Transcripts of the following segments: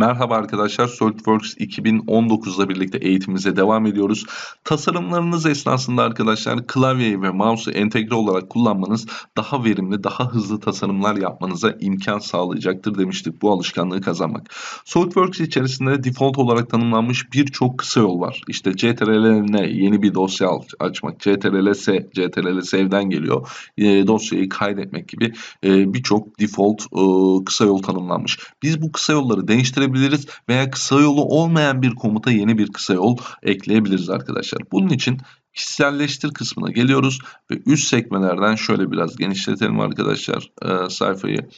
Merhaba arkadaşlar, SolidWorks 2019'la birlikte eğitimimize devam ediyoruz. Tasarımlarınız esnasında arkadaşlar klavyeyi ve mouse'u entegre olarak kullanmanız daha verimli, daha hızlı tasarımlar yapmanıza imkan sağlayacaktır demiştik bu alışkanlığı kazanmak. SolidWorks içerisinde default olarak tanımlanmış birçok kısa yol var. İşte CTRL-N yeni bir dosya açmak, CTRL-S, CTRL-S'den geliyor. E, dosyayı kaydetmek gibi e, birçok default e, kısa yol tanımlanmış. Biz bu kısa yolları değiştirebiliriz ekleyebiliriz veya kısa yolu olmayan bir komuta yeni bir kısa yol ekleyebiliriz arkadaşlar. Bunun için kişiselleştir kısmına geliyoruz ve üst sekmelerden şöyle biraz genişletelim arkadaşlar e, sayfayı.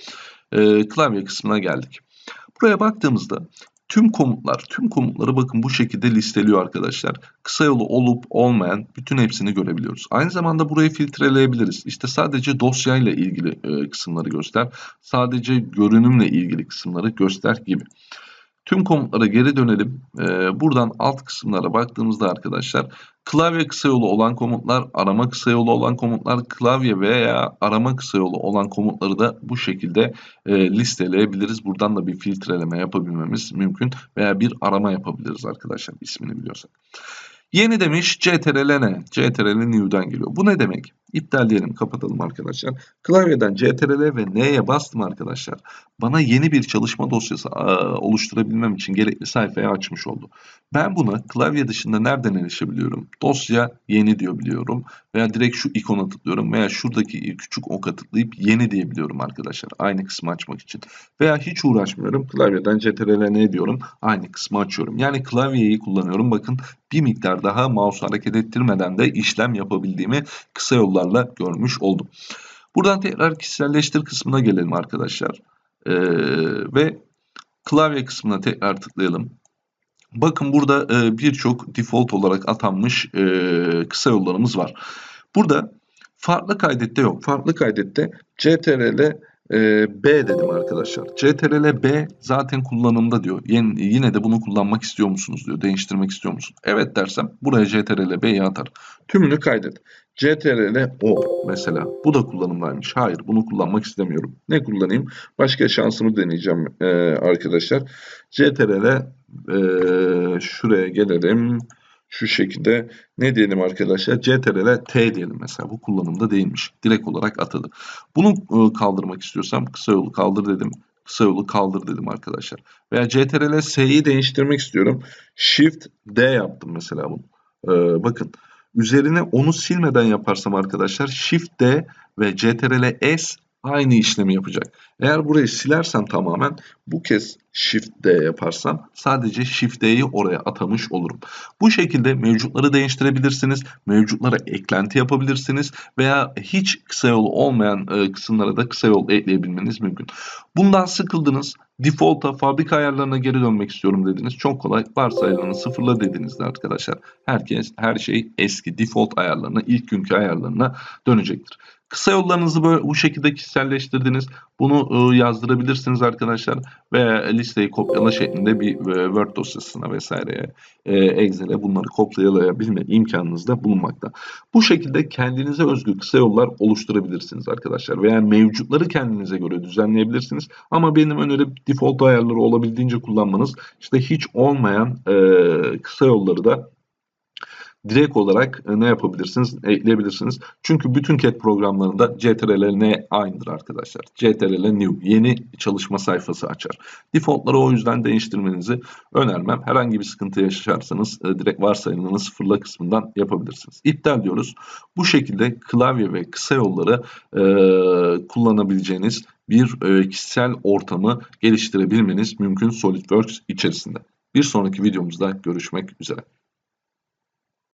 E, klavye kısmına geldik. Buraya baktığımızda tüm komutlar, tüm komutları bakın bu şekilde listeliyor arkadaşlar. Kısa yolu olup olmayan bütün hepsini görebiliyoruz. Aynı zamanda burayı filtreleyebiliriz. İşte sadece dosyayla ilgili e, kısımları göster, sadece görünümle ilgili kısımları göster gibi. Tüm komutlara geri dönelim. Ee, buradan alt kısımlara baktığımızda arkadaşlar klavye kısa yolu olan komutlar, arama kısa yolu olan komutlar, klavye veya arama kısa yolu olan komutları da bu şekilde e, listeleyebiliriz. Buradan da bir filtreleme yapabilmemiz mümkün veya bir arama yapabiliriz arkadaşlar ismini biliyorsak. Yeni demiş CTRL ne? CTRL new'dan geliyor. Bu ne demek? İptal diyelim kapatalım arkadaşlar. Klavyeden CTRL ve N'ye bastım arkadaşlar. Bana yeni bir çalışma dosyası oluşturabilmem için gerekli sayfayı açmış oldu. Ben buna klavye dışında nereden erişebiliyorum? Dosya yeni diyor biliyorum. Veya direkt şu ikona tıklıyorum. Veya şuradaki küçük oka tıklayıp yeni diyebiliyorum arkadaşlar. Aynı kısmı açmak için. Veya hiç uğraşmıyorum. Klavyeden CTRL N diyorum. Aynı kısmı açıyorum. Yani klavyeyi kullanıyorum. Bakın bir miktar daha mouse hareket ettirmeden de işlem yapabildiğimi kısa yollar yollarla görmüş oldum. Buradan tekrar kişiselleştir kısmına gelelim arkadaşlar. Ee, ve klavye kısmına tekrar tıklayalım. Bakın burada e, birçok default olarak atanmış e, kısa yollarımız var. Burada farklı kaydette yok. Farklı kaydette CTRL e, B dedim arkadaşlar. CTRL B zaten kullanımda diyor. Yine, yine de bunu kullanmak istiyor musunuz diyor. Değiştirmek istiyor musun? Evet dersem buraya CTRL B'yi atar. Tümünü kaydet. CTRL O mesela. Bu da kullanımdaymış. Hayır bunu kullanmak istemiyorum. Ne kullanayım? Başka şansımı deneyeceğim e, arkadaşlar. CTRL e, şuraya gelelim. Şu şekilde ne diyelim arkadaşlar? CTRL T diyelim mesela. Bu kullanımda değilmiş. Direkt olarak atadı. Bunu e, kaldırmak istiyorsam kısa yolu kaldır dedim. Kısa yolu kaldır dedim arkadaşlar. Veya CTRL S'yi değiştirmek istiyorum. Shift D yaptım mesela bunu. Ee, bakın. Üzerine onu silmeden yaparsam arkadaşlar Shift D ve CTRL S aynı işlemi yapacak. Eğer burayı silersem tamamen bu kez Shift D yaparsam sadece Shift D'yi oraya atamış olurum. Bu şekilde mevcutları değiştirebilirsiniz. Mevcutlara eklenti yapabilirsiniz veya hiç kısa yolu olmayan e, kısımlara da kısa yol ekleyebilmeniz mümkün. Bundan sıkıldınız. Default'a fabrika ayarlarına geri dönmek istiyorum dediniz. Çok kolay. Varsayılanı sıfırla dediğinizde arkadaşlar herkes her şey eski default ayarlarına, ilk günkü ayarlarına dönecektir. Kısa yollarınızı böyle bu şekilde kişiselleştirdiniz. Bunu e, yazdırabilirsiniz arkadaşlar veya listeyi kopyala şeklinde bir e, Word dosyasına vesaireye e, Excel'e bunları kopyalayabilme imkanınız da bulunmakta. Bu şekilde kendinize özgü kısa yollar oluşturabilirsiniz arkadaşlar veya mevcutları kendinize göre düzenleyebilirsiniz. Ama benim önerim default ayarları olabildiğince kullanmanız. İşte hiç olmayan kısa yolları da direkt olarak e, ne yapabilirsiniz? Ekleyebilirsiniz. Çünkü bütün CAD programlarında CTRL N aynıdır arkadaşlar. CTRL New yeni çalışma sayfası açar. Defaultları o yüzden değiştirmenizi önermem. Herhangi bir sıkıntı yaşarsanız e, direkt varsayımını sıfırla kısmından yapabilirsiniz. İptal diyoruz. Bu şekilde klavye ve kısa yolları e, kullanabileceğiniz bir e, kişisel ortamı geliştirebilmeniz mümkün SolidWorks içerisinde. Bir sonraki videomuzda görüşmek üzere.